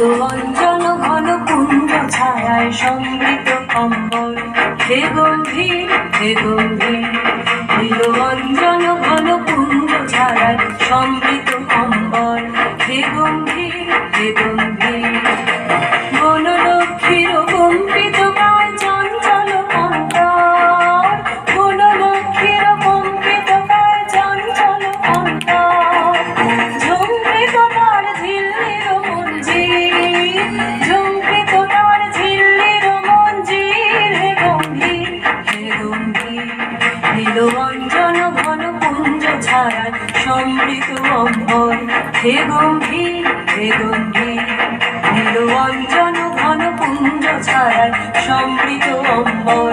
মঞ্জন ঘন কুঞ্জ ছায়ায় সংগীত কম্বল। হে গম্ভীর হে গম্ভীর মঞ্জন ঘন কুঞ্জ ছায়ায় সম্মিত কম্বল। হে গম্ভীর হে গম্ভীর। দিল অর্জন ঘন পুঞ্জ ছাড়ায় সমৃত অম্বর হে গম্ভীর হে গম্ভীর, দিল অর্জন ঘন পুঞ্জ ছাড়ায় সমৃত অম্বর